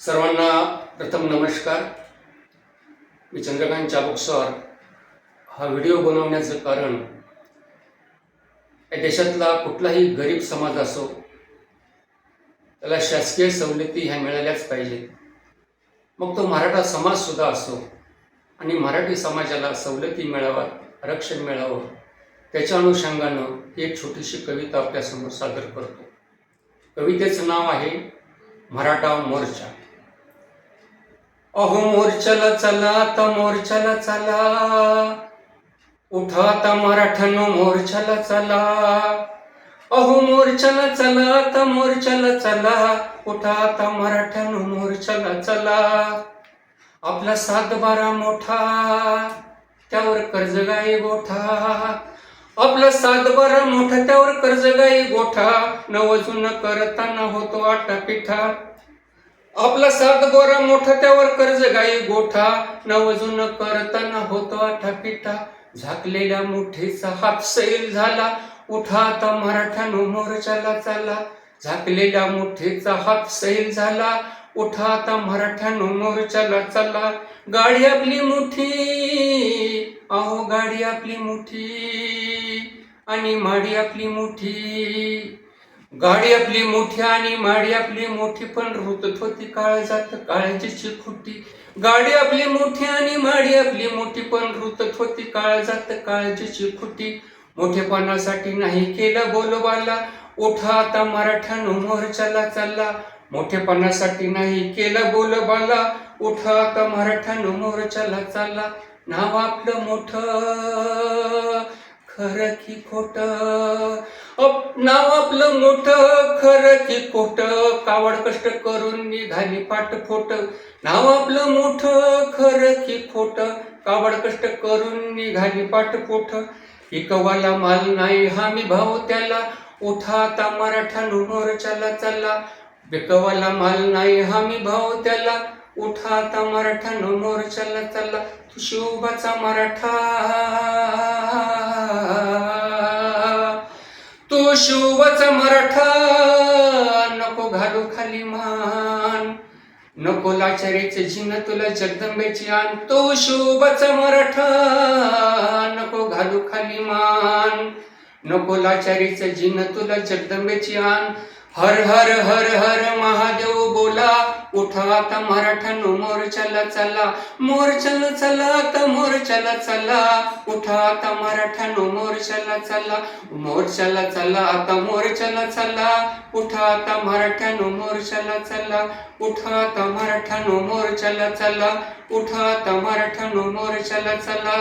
सर्वांना प्रथम नमस्कार. मी चंद्रकांत चाबुकसर हा व्हिडिओ बनवण्याचं कारण या देशातला कुठलाही गरीब समाज असो त्याला शासकीय सवलती ह्या मिळाल्याच पाहिजेत. मग तो मराठा समाजसुद्धा असो आणि मराठी समाजाला सवलती मिळाव्यात आरक्षण मिळावं त्याच्या अनुषंगानं ही एक छोटीशी कविता आपल्यासमोर सादर करतो. कवितेचं नाव आहे मराठा मोर्चा. अहो मोर्चाला चला आता मोर्चाला चला उठा आता मराठ्यानो मोर्चाला चला अहो मोर्चाला चला आता मोर्चाला चला उठा आता मराठ्यानो मोर्चाला चला आपला सात बारा मोठा त्यावर कर्ज गाई गोठा. आपला सात बारा मोठा त्यावर कर्ज गाई गोठा. नवजून करताना होतो आटा पिठा. आपला सात गोरा मोठा त्यावर कर्ज गाई गोठा. नवजून करताना होतो आठा पिठा. झाकलेल्या मुठीचा हात सैल झाला. उठा आता मराठ्यानो मोर्चाला चाला. झाकलेल्या मुठीचा हात सैल झाला. उठा आता मराठ्यानो मोर्चाला चाला. गाडी आपली मुठी. अहो गाडी आपली मुठी. आणि माडी आपली मुठी. गाडी आपली मोठी आणि माडी आपली मोठी पण रुतत होती काळजात काळजीची खुटी गाडी आपली मोठी आणि माडी आपली मोठी पण रुतत होती काळजात काळजीची खुटी मोठेपणासाठी नाही केलं बोलबाला उठा आता मराठ्यानो मोर्चाला चालला मोठेपणासाठी नाही केलं बोलबाला उठा आता मराठ्यानो मोर्चाला चालला नाव आपलं मोठं खरं की खोटं. नाव आपलं मोठं खरं की खोट. कावड कष्ट करून निघाली पाठफोट. नाव आपलं मोठं खरं की खोट. कावड कष्ट करून निघाली पाठ फोट इकवाला माल नाही हमी भाव त्याला. उठा आता मराठा मोर्चाला चालला विकवाला माल नाही हमी भाव त्याला. उठा आता मराठा मोर्चाला चालला तू शिवबाचा मराठा. शिवचा मराठा. नको घालू खाली मान. नको लाचारीचे झिन तुला जगदंबेची आण. तो शिवचा मराठा. नको घालू खाली मान. नको लाचारीचे झिन तुला जगदंबेची आण. हर हर हर हर महादेव उठा आता मराठ्यानो मोर्चाला चला मोर्चाला चला आता मोर्चाला चला उठा आता मराठ्यानो मोर्चाला चला मोर्चाला चला आता मोर्चाला चला उठा आता मराठ्यानो मोर्चाला चला उठा आता मराठ्यानो मोर्चाला चला उठा आता मराठ्यानो मोर्चाला चला?